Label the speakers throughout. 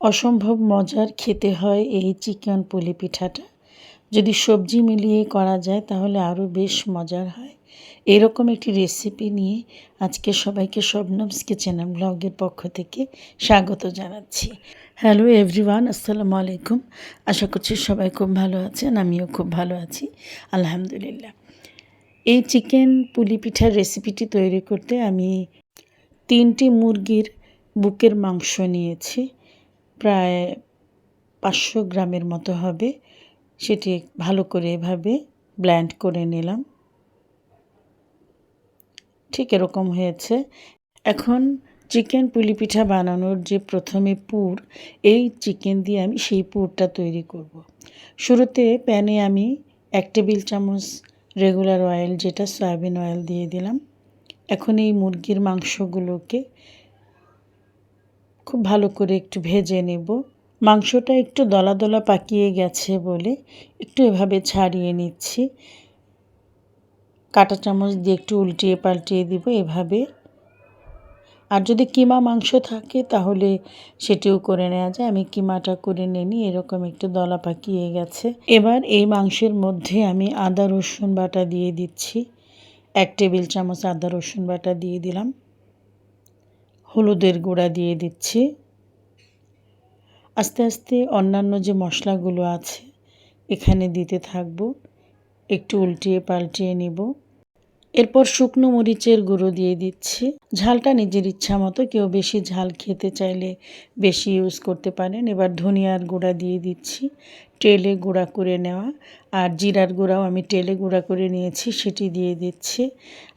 Speaker 1: অসম্ভব মজার খেতে হয় এই চিকেন পুলি পিঠাটা। যদি সবজি মিলিয়ে করা যায় তাহলে আরও বেশ মজার হয়। এরকম একটি রেসিপি নিয়ে আজকে সবাইকে শবনমস কিচেন ব্লগের পক্ষ থেকে স্বাগত জানাচ্ছি। হ্যালো এভরিওয়ান, আসসালামু আলাইকুম। আশা করছি সবাই খুব ভালো আছেন, আমিও খুব ভালো আছি, আলহামদুলিল্লাহ। এই চিকেন পুলি পিঠার রেসিপিটি তৈরি করতে আমি তিনটি মুরগির বুকের মাংস নিয়েছি। প্রায় পাঁচশো গ্রামের মতো হবে। সেটি ভালো করে এভাবে ব্ল্যান্ড করে নিলাম। ঠিক এরকম হয়েছে। এখন চিকেন পুলি পিঠা বানানোর যে প্রথমে পুর, এই চিকেন দিয়ে আমি সেই পুরটা তৈরি করব। শুরুতে প্যানে আমি এক টেবিল চামচ রেগুলার অয়েল যেটা সয়াবিন অয়েল দিয়ে দিলাম। এখন এই মুরগির মাংসগুলোকে খুব ভালো করে একটু ভেজে নেব। মাংসটা একটু দলা দলা পাকিয়ে গেছে বলে একটু এভাবে ছাড়িয়ে নিচ্ছি। কাটা চামচ দিয়ে একটু উল্টিয়ে পাল্টিয়ে দিব এভাবে। আর যদি কিমা মাংস থাকে তাহলে সেটিও করে নেওয়া যায়। আমি কিমাটা করে নিই এরকম একটু দলা পাকিয়ে গেছে। এবার এই মাংসের মধ্যে আমি আদা রসুন বাটা দিয়ে দিচ্ছি। এক টেবিল চামচ আদা রসুন বাটা দিয়ে দিলাম। হলুদের গুঁড়া দিয়ে দিচ্ছি। আস্তে আস্তে অন্যান্য যে মশলাগুলো আছে, এখানে দিতে থাকব। একটু উল্টিয়ে পাল্টিয়ে নিব। এরপর শুকনো মরিচের গুঁড়ো দিয়ে দিচ্ছি। ঝালটা নিজের ইচ্ছা মতো কেউ বেশি ঝাল খেতে চাইলে বেশি ইউজ করতে পারেন। এবার ধনিয়ার গুঁড়া দিয়ে দিচ্ছি। টেলে গুঁড়া করে নেওয়া। আর জিরার গুঁড়াও আমি টেলে গুঁড়া করে নিয়েছি, সেটি দিয়ে দিচ্ছি।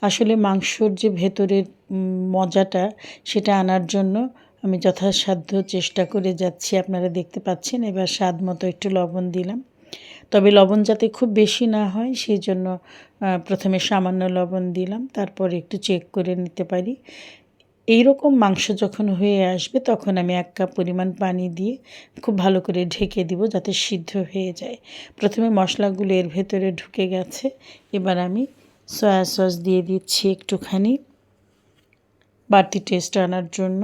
Speaker 1: আসলে মাংসর যে ভেতরের মজাটা, সেটা আনার জন্য আমি যথাসাধ্য চেষ্টা করে যাচ্ছি। আপনারা দেখতে পাচ্ছেন, এবার স্বাদ মতো একটু লবণ দিলাম। তবে লবণ যাতে খুব বেশি না হয়, সেই জন্য প্রথমে সামান্য লবণ দিলাম। তারপর একটু চেক করে নিতে পারি। এই রকম মাংস যখন হয়ে আসবে তখন আমি এক কাপ পরিমাণ পানি দিয়ে খুব ভালো করে ঢেকে দিব যাতে সিদ্ধ হয়ে যায়। প্রথমে মশলাগুলো এর ভেতরে ঢুকে গেছে। এবার আমি সয়া সস দিয়ে দিচ্ছি একটুখানি বাড়তি টেস্ট আনার জন্য।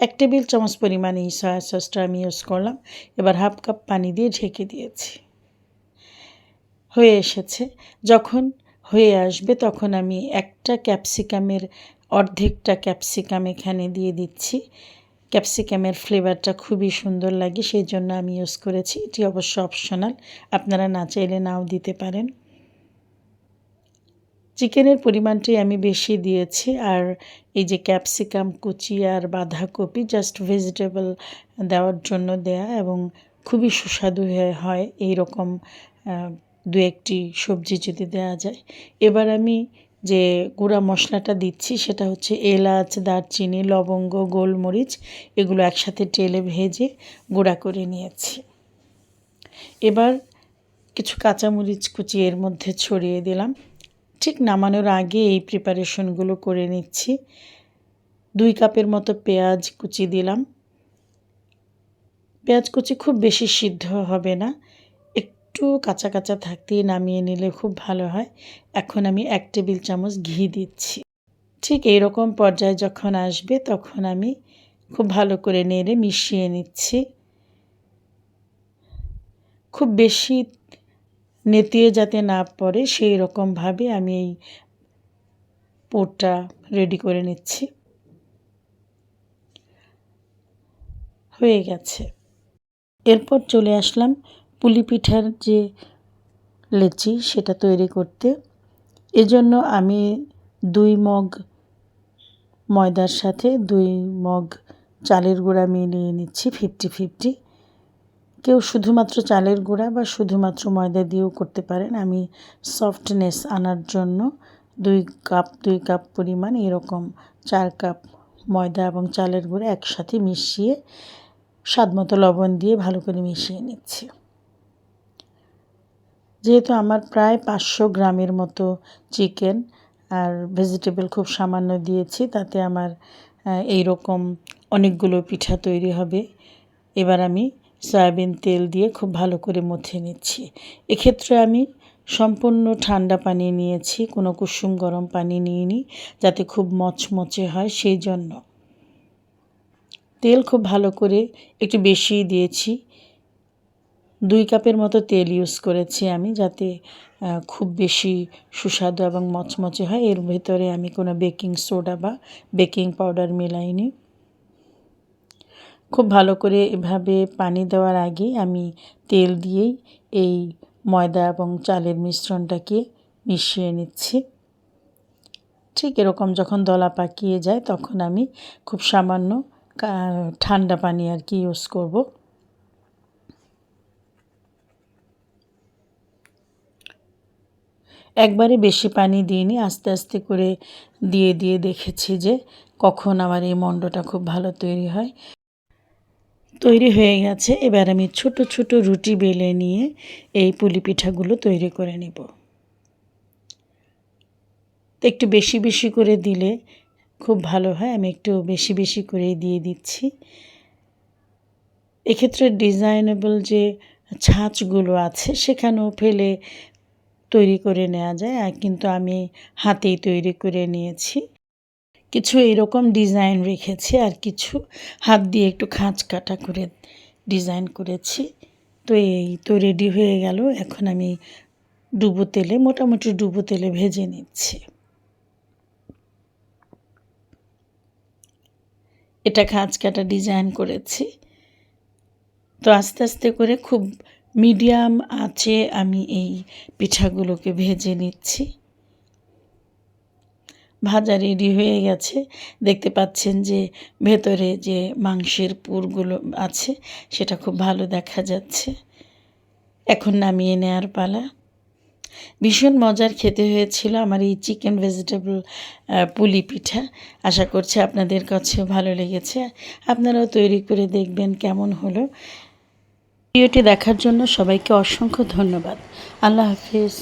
Speaker 1: এক টেবিল চামচ পরিমাণে এই সয়া সসটা আমি ইউজ করলাম। এবার হাফ কাপ পানি দিয়ে ঢেকে দিয়েছি। হয়ে এসেছে। যখন হয়ে আসবে তখন আমি একটা ক্যাপসিকামের অর্ধেকটা ক্যাপসিকাম এখানে দিয়ে দিচ্ছি। ক্যাপসিকামের ফ্লেভারটা খুবই সুন্দর লাগে, সেই জন্য আমি ইউজ করেছি। এটি অবশ্য অপশনাল, আপনারা না চাইলে নাও দিতে পারেন। চিকেনের পরিমাণটাই আমি বেশি দিয়েছি, আর এই যে ক্যাপসিকাম, কুচি আর বাঁধাকপি জাস্ট ভেজিটেবল দেওয়ার জন্য দেয়া এবং খুবই সুস্বাদু হয়। এই রকম দু একটি সবজি যদি দেওয়া যায়। এবার আমি যে গুঁড়া মশলাটা দিচ্ছি সেটা হচ্ছে এলাচ, দারচিনি, লবঙ্গ, গোলমরিচ, এগুলো একসাথে টেলে ভেজে গুঁড়া করে নিয়েছি। এবার কিছু কাঁচামরিচ কুচি এর মধ্যে ছড়িয়ে দিলাম। ঠিক নামানোর আগে এই প্রিপারেশনগুলো করে নিচ্ছি। দুই কাপের মতো পেঁয়াজ কুচি দিলাম। পেঁয়াজ কুচি খুব বেশি সিদ্ধ হবে না। একটু কাঁচা কাঁচা থাকতেই নামিয়ে নিলে খুব ভালো হয়। এখন আমি এক টেবিল চামচ ঘি দিচ্ছি। ঠিক এইরকম পর্যায়ে যখন আসবে তখন আমি খুব ভালো করে নেড়ে মিশিয়ে নিচ্ছি। খুব বেশি নেতিয়ে যাতে না পড়ে সেই রকমভাবে আমি এই পোরটা রেডি করে নিচ্ছি। হয়ে গেছে। এরপর চলে আসলাম পুলি পিঠার যে লেচি সেটা তৈরি করতে। এজন্য আমি দুই মগ ময়দার সাথে দুই মগ চালের গুঁড়া মিলিয়ে নিচ্ছি ফিফটি ফিফটি কেউ শুধুমাত্র চালের গুঁড়া বা শুধুমাত্র ময়দা দিয়েও করতে পারেন। আমি সফটনেস আনার জন্য দুই কাপ দুই কাপ পরিমাণ এরকম চার কাপ ময়দা এবং চালের গুঁড়া একসাথে মিশিয়ে স্বাদ মতো লবণ দিয়ে ভালো করে মিশিয়ে নিচ্ছি। যেহেতু আমার প্রায় পাঁচশো গ্রামের মতো চিকেন আর ভেজিটেবল খুব সামান্য দিয়েছি, তাতে আমার এই রকম অনেকগুলো পিঠা তৈরি হবে। এবার আমি সয়াবিন তেল দিয়ে খুব ভালো করে মুছে নিচ্ছি। এক্ষেত্রে আমি সম্পূর্ণ ঠান্ডা পানি নিয়েছি, কোনো কুসুম গরম পানি নিইনি, যাতে খুব মচমচে হয় সেই জন্য। তেল খুব ভালো করে একটু বেশি দিয়েছি। দুই কাপের মতো তেল ইউজ করেছি আমি যাতে খুব বেশি সুস্বাদু এবং মচমচে হয়। এর ভেতরে আমি কোনো বেকিং সোডা বা বেকিং পাউডার মেলাইনি। খুব ভালো করে এভাবে পানি দেওয়ার আগে আমি তেল দিয়েই এই ময়দা এবং চালের মিশ্রণটাকে মিশিয়ে নিচ্ছি। ঠিক এরকম যখন দলা পাকিয়ে যায় তখন আমি খুব সামান্য ঠান্ডা পানি আর কি ইউজ করব। একবারে বেশি পানি দিইনি, আস্তে আস্তে করে দিয়ে দিয়ে দেখেছি যে কখন আমার এই মণ্ডটা খুব ভালো তৈরি হয়। তৈরি হয়ে গেছে, এবার আমি ছোট ছোট রুটি বেলে নিয়ে এই পুলি পিঠাগুলো তৈরি করে নেব। একটু বেশি বেশি করে দিলে খুব ভালো হয়, আমি একটু বেশি বেশি করে দিয়ে দিচ্ছি। এক্ষেত্রে ডিজাইনেবল যে ছাঁচগুলো আছে, সেখানেও ফেলে তৈরি করে নেওয়া যায়, আর কিন্তু আমি হাতেই তৈরি করে নিয়েছি। কিছু এরকম ডিজাইন রেখেছি, আর কিছু হাত দিয়ে একটু খাঁচ কাটা করে ডিজাইন করেছি। তো এই তো রেডি হয়ে গেল, এখন আমি ডুবো তেলে, মোটামুটি ডুবো তেলে ভেজে নিচ্ছি। এটা খাঁচ কাটা ডিজাইন করেছি। তো আস্তে আস্তে করে খুব মিডিয়াম আঁচে আমি এই পিঠাগুলোকে ভেজে নিচ্ছি। ভাজা রেডি হয়ে গেছে। দেখতে পাচ্ছেন যে ভেতরে যে মাংসের পুরগুলো আছে, সেটা খুব ভালো দেখা যাচ্ছে। এখন নামিয়ে নেয়ার পালা। ভীষণ মজার খেতে হয়েছিল আমার এই চিকেন ভেজিটেবল পুলি পিঠা। আশা করছি আপনাদের কাছে ভালো লেগেছে। আপনারাও তৈরি করে দেখবেন কেমন হলো। ভিডিওটি দেখার জন্য সবাইকে অসংখ্য ধন্যবাদ। আল্লাহ হাফিজ।